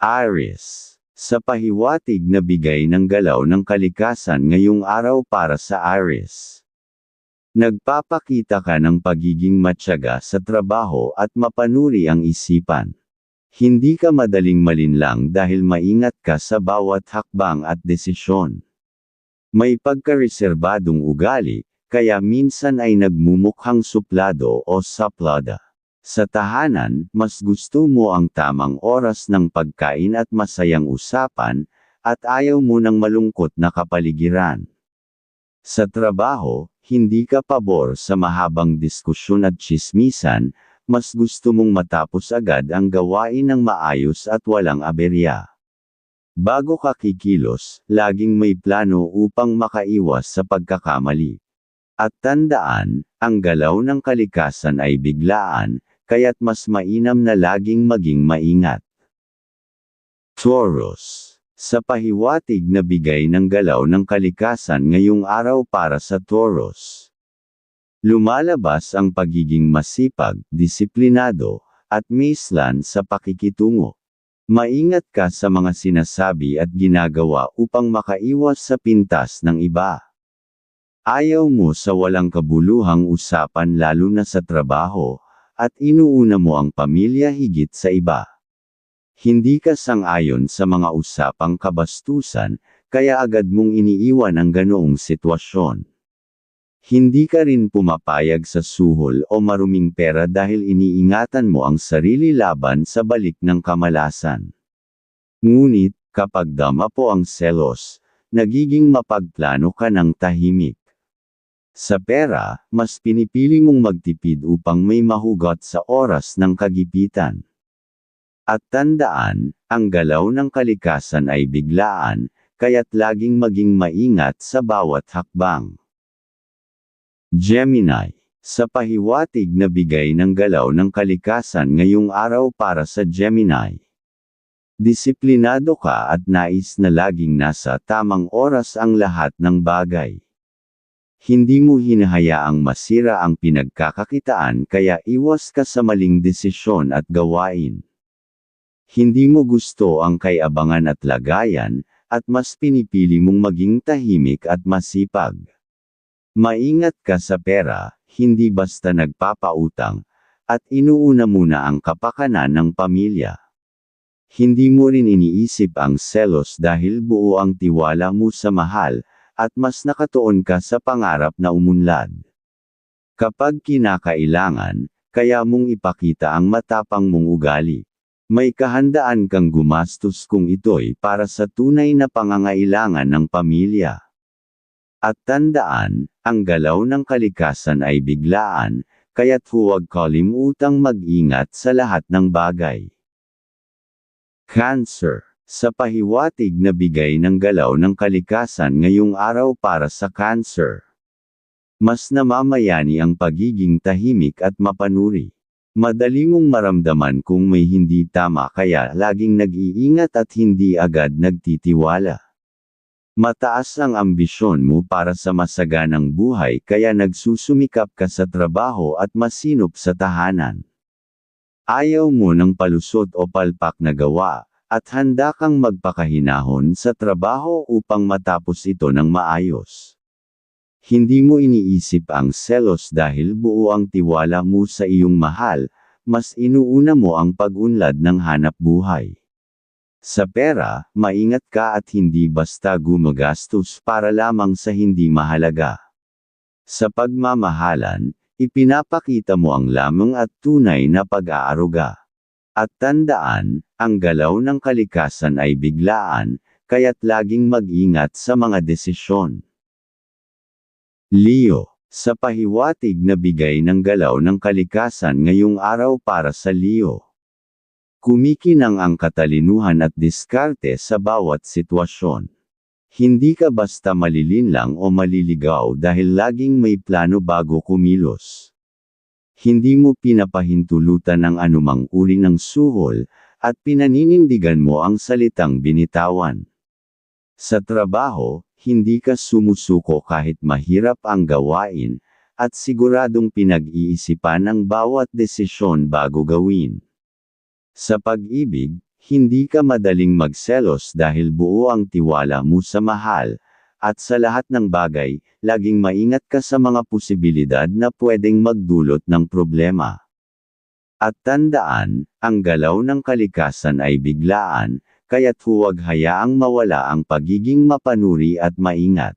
Aries. Sa pahiwatig na bigay ng galaw ng kalikasan ngayong araw para sa Aries. Nagpapakita ka ng pagiging matyaga sa trabaho at mapanuri ang isipan. Hindi ka madaling malinlang dahil maingat ka sa bawat hakbang at desisyon. May pagkareserbadong ugali, kaya minsan ay nagmumukhang suplado o saplada. Sa tahanan, mas gusto mo ang tamang oras ng pagkain at masayang usapan, at ayaw mo ng malungkot na kapaligiran. Sa trabaho, hindi ka pabor sa mahabang diskusyon at chismisan, mas gusto mong matapos agad ang gawain ng maayos at walang aberya. Bago ka kikilos, laging may plano upang makaiwas sa pagkakamali. At tandaan, ang galaw ng kalikasan ay biglaan, kaya't mas mainam na laging maging maingat. Taurus. Sa pahiwatig na bigay ng galaw ng kalikasan ngayong araw para sa Taurus. Lumalabas ang pagiging masipag, disiplinado, at mislan sa pakikitungo. Maingat ka sa mga sinasabi at ginagawa upang makaiwas sa pintas ng iba. Ayaw mo sa walang kabuluhang usapan lalo na sa trabaho, at inuuna mo ang pamilya higit sa iba. Hindi ka sang-ayon sa mga usapang kabastusan, kaya agad mong iniiwan ang ganoong sitwasyon. Hindi ka rin pumapayag sa suhol o maruming pera dahil iniingatan mo ang sarili laban sa balik ng kamalasan. Ngunit, kapag dama po ang selos, nagiging mapagplano ka ng tahimik. Sa pera, mas pinipili mong magtipid upang may mahugot sa oras ng kagipitan. At tandaan, ang galaw ng kalikasan ay biglaan, kaya't laging maging maingat sa bawat hakbang. Gemini. Sa pahiwatig na bigay ng galaw ng kalikasan ngayong araw para sa Gemini. Disiplinado ka at nais na laging nasa tamang oras ang lahat ng bagay. Hindi mo hinahayaang masira ang pinagkakakitaan kaya iwas ka sa maling desisyon at gawain. Hindi mo gusto ang kayabangan at lagayan, at mas pinipili mong maging tahimik at masipag. Maingat ka sa pera, hindi basta nagpapautang, at inuuna muna ang kapakanan ng pamilya. Hindi mo rin iniisip ang selos dahil buo ang tiwala mo sa mahal, at mas nakatuon ka sa pangarap na umunlad. Kapag kinakailangan, kaya mong ipakita ang matapang mong ugali. May kahandaan kang gumastos kung ito'y para sa tunay na pangangailangan ng pamilya. At tandaan, ang galaw ng kalikasan ay biglaan, kaya't huwag kalimutang mag-ingat sa lahat ng bagay. Cancer sa pahiwatig na bigay ng galaw ng kalikasan ngayong araw para sa cancer. Mas namamayani ang pagiging tahimik at mapanuri. Madali mong maramdaman kung may hindi tama kaya laging nag-iingat at hindi agad nagtitiwala. Mataas ang ambisyon mo para sa masaganang buhay kaya nagsusumikap ka sa trabaho at masinop sa tahanan. Ayaw mo ng palusot o palpak na gawa, at handa kang magpakahinahon sa trabaho upang matapos ito ng maayos. Hindi mo iniisip ang selos dahil buo ang tiwala mo sa iyong mahal, mas inuuna mo ang pag-unlad ng hanap buhay. Sa pera, maingat ka at hindi basta gumagastos para lamang sa hindi mahalaga. Sa pagmamahalan, ipinapakita mo ang lamang at tunay na pag-aaruga. At tandaan, ang galaw ng kalikasan ay biglaan, kaya't laging mag-ingat sa mga desisyon. Leo, sa pahiwatig na bigay ng galaw ng kalikasan ngayong araw para sa Leo. Kumikinang ang katalinuhan at diskarte sa bawat sitwasyon. Hindi ka basta malilinlang o maliligaw dahil laging may plano bago kumilos. Hindi mo pinapahintulutan ang anumang uri ng suhol, at pinaninindigan mo ang salitang binitawan. Sa trabaho, hindi ka sumusuko kahit mahirap ang gawain, at siguradong pinag-iisipan ang bawat desisyon bago gawin. Sa pag-ibig, Hindi ka madaling magselos dahil buo ang tiwala mo sa mahal, at sa lahat ng bagay, laging maingat ka sa mga posibilidad na pwedeng magdulot ng problema. At tandaan, ang galaw ng kalikasan ay biglaan, kaya't huwag hayaang mawala ang pagiging mapanuri at maingat.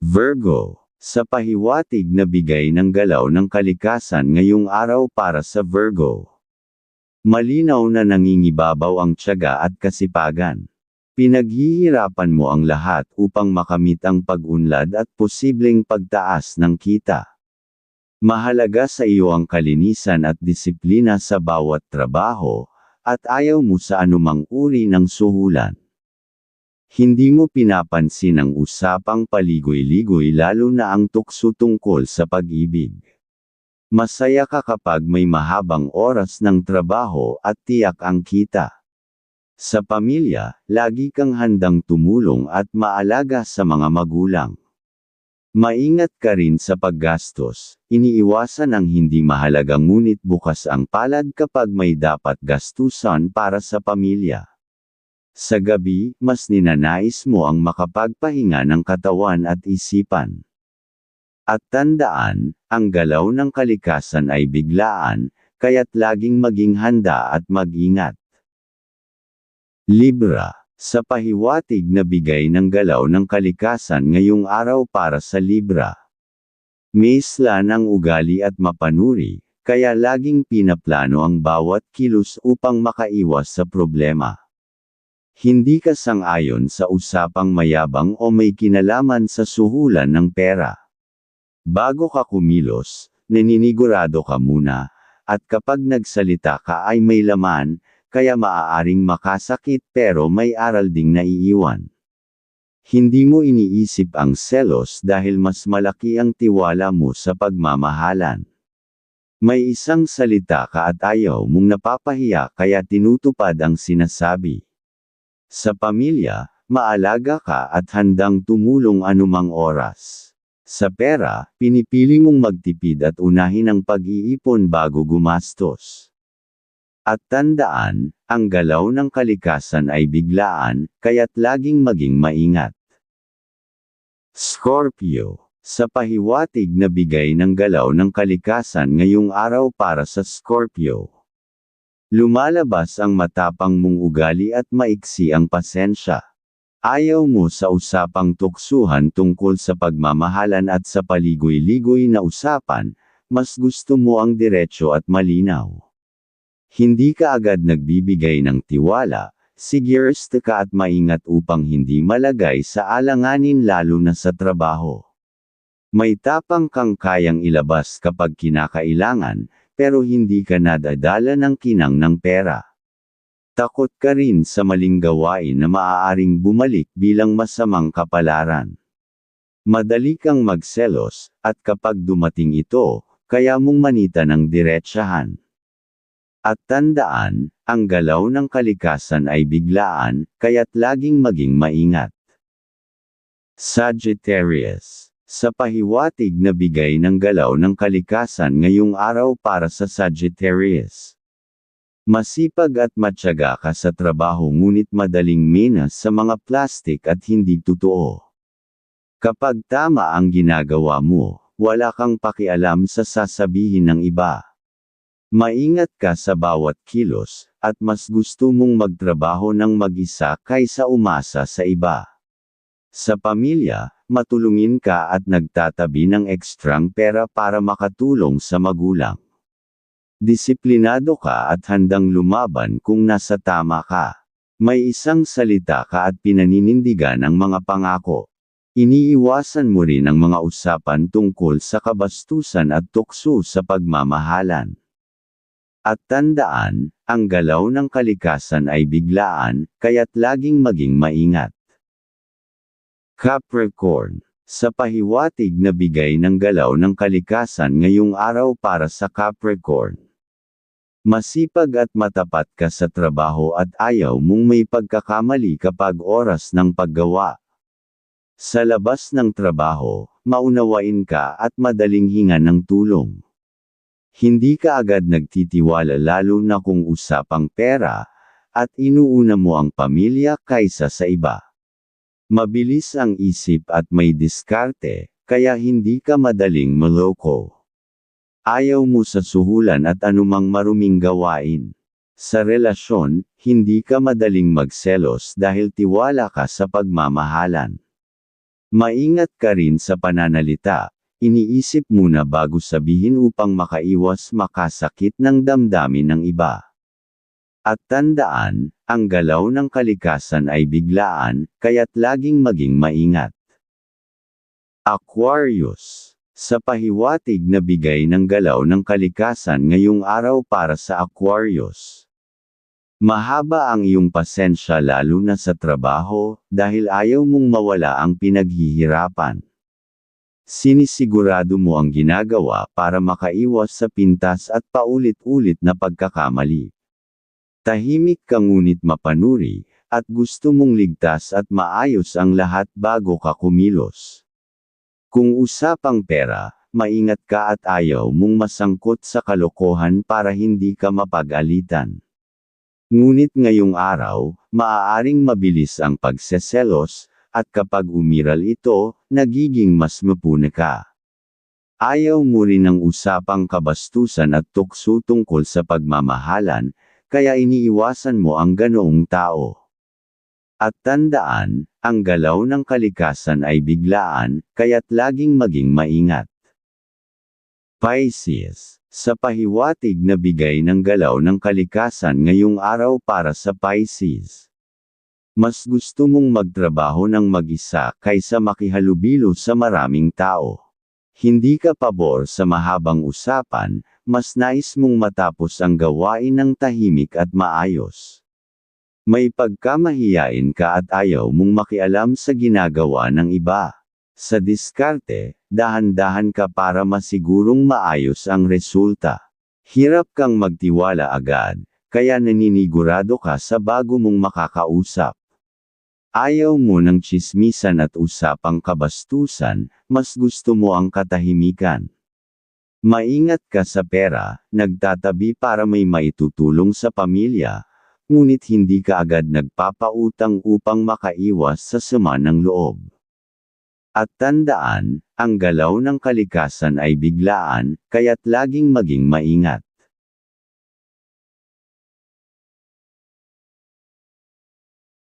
Virgo, sa pahiwatig na bigay ng galaw ng kalikasan ngayong araw para sa Virgo. Malinaw na nangingibabaw ang tiyaga at kasipagan. Pinaghihirapan mo ang lahat upang makamit ang pag-unlad at posibleng pagtaas ng kita. Mahalaga sa iyo ang kalinisan at disiplina sa bawat trabaho, at ayaw mo sa anumang uri ng suhulan. Hindi mo pinapansin ang usapang paligoy-ligoy lalo na ang tukso tungkol sa pag-ibig. Masaya ka kapag may mahabang oras ng trabaho at tiyak ang kita. Sa pamilya, lagi kang handang tumulong at maalaga sa mga magulang. Maingat ka rin sa paggastos, iniiwasan ang hindi mahalaga ngunit bukas ang palad kapag may dapat gastusan para sa pamilya. Sa gabi, mas ninanais mo ang makapagpahinga ng katawan at isipan. At tandaan, ang galaw ng kalikasan ay biglaan, kaya't laging maging handa at mag-ingat. Libra, sa pahiwatig na bigay ng galaw ng kalikasan ngayong araw para sa Libra. Maislan ang ugali at mapanuri, kaya laging pinaplano ang bawat kilos upang makaiwas sa problema. Hindi ka sang-ayon sa usapang mayabang o may kinalaman sa suhulan ng pera. Bago ka kumilos, naninigurado ka muna, at kapag nagsalita ka ay may laman, kaya maaaring makasakit pero may aral ding naiiwan. Hindi mo iniisip ang selos dahil mas malaki ang tiwala mo sa pagmamahalan. May isang salita ka at ayaw mong napapahiya kaya tinutupad ang sinasabi. Sa pamilya, maalaga ka at handang tumulong anumang oras. Sa pera, pinipili mong magtipid at unahin ang pag-iipon bago gumastos. At tandaan, ang galaw ng kalikasan ay biglaan, kaya't laging maging maingat. Scorpio, sa pahiwatig na bigay ng galaw ng kalikasan ngayong araw para sa Scorpio. Lumalabas ang matapang mong ugali at maiksi ang pasensya. Ayaw mo sa usapang tuksuhan tungkol sa pagmamahalan at sa paligoy-ligoy na usapan, mas gusto mo ang diretsyo at malinaw. Hindi ka agad nagbibigay ng tiwala, sigures ka at maingat upang hindi malagay sa alanganin lalo na sa trabaho. May tapang kang kayang ilabas kapag kinakailangan, pero hindi ka nadadala ng kinang ng pera. Takot ka rin sa maling gawain na maaaring bumalik bilang masamang kapalaran. Madali kang magselos, at kapag dumating ito, kaya mong manita ng diretsahan. At tandaan, ang galaw ng kalikasan ay biglaan, kaya't laging maging maingat. Sagittarius Sa pahiwatig na bigay ng galaw ng kalikasan ngayong araw para sa Sagittarius. Masipag at matyaga ka sa trabaho ngunit madaling minas sa mga plastik at hindi totoo. Kapag tama ang ginagawa mo, wala kang pakialam sa sasabihin ng iba. Maingat ka sa bawat kilos, at mas gusto mong magtrabaho ng mag-isa kaysa umasa sa iba. Sa pamilya, matulungin ka at nagtatabi ng ekstrang pera para makatulong sa magulang. Disiplinado ka at handang lumaban kung nasa tama ka. May isang salita ka at pinaninindigan ang mga pangako. Iniiwasan mo rin ang mga usapan tungkol sa kabastusan at tukso sa pagmamahalan. At tandaan, ang galaw ng kalikasan ay biglaan, kaya't laging maging maingat. Capricorn sa pahiwatig na bigay ng galaw ng kalikasan ngayong araw para sa Capricorn. Masipag at matapat ka sa trabaho at ayaw mong may pagkakamali kapag oras ng paggawa. Sa labas ng trabaho, maunawain ka at madaling hinga ng tulong. Hindi ka agad nagtitiwala lalo na kung usapang pera, at inuuna mo ang pamilya kaysa sa iba. Mabilis ang isip at may diskarte, kaya hindi ka madaling maloko. Ayaw mo sa suhulan at anumang maruming gawain. Sa relasyon, hindi ka madaling magselos dahil tiwala ka sa pagmamahalan. Maingat ka rin sa pananalita, iniisip muna bago sabihin upang makaiwas makasakit ng damdamin ng iba. At tandaan, ang galaw ng kalikasan ay biglaan, kaya't laging maging maingat. Aquarius Sa pahiwatig na bigay ng galaw ng kalikasan ngayong araw para sa Aquarius. Mahaba ang iyong pasensya lalo na sa trabaho, dahil ayaw mong mawala ang pinaghihirapan. Sinisigurado mo ang ginagawa para makaiwas sa pintas at paulit-ulit na pagkakamali. Tahimik ka ngunit mapanuri, at gusto mong ligtas at maayos ang lahat bago ka kumilos. Kung usapang pera, maingat ka at ayaw mong masangkot sa kalokohan para hindi ka mapag-alitan. Ngunit ngayong araw, maaaring mabilis ang pagseselos, at kapag umiral ito, nagiging mas mapuna ka. Ayaw mo rin ng usapang kabastusan at tukso tungkol sa pagmamahalan, kaya iniiwasan mo ang ganoong tao. At tandaan, ang galaw ng kalikasan ay biglaan, kaya't laging maging maingat. Pisces, sa pahiwatig na bigay ng galaw ng kalikasan ngayong araw para sa Pisces. Mas gusto mong magtrabaho ng mag-isa kaysa makihalubilo sa maraming tao. Hindi ka pabor sa mahabang usapan, mas nais mong matapos ang gawain ng tahimik at maayos. May pagkamahiyain ka at ayaw mong makialam sa ginagawa ng iba. Sa diskarte, dahan-dahan ka para masigurong maayos ang resulta. Hirap kang magtiwala agad, kaya naninigurado ka sa bago mong makakausap. Ayaw mo ng chismisan at usapang kabastusan, mas gusto mo ang katahimikan. Maingat ka sa pera, nagtatabi para may maitutulong sa pamilya, ngunit hindi ka agad nagpapautang upang makaiwas sa sama ng loob. At tandaan, ang galaw ng kalikasan ay biglaan, kaya't laging maging maingat.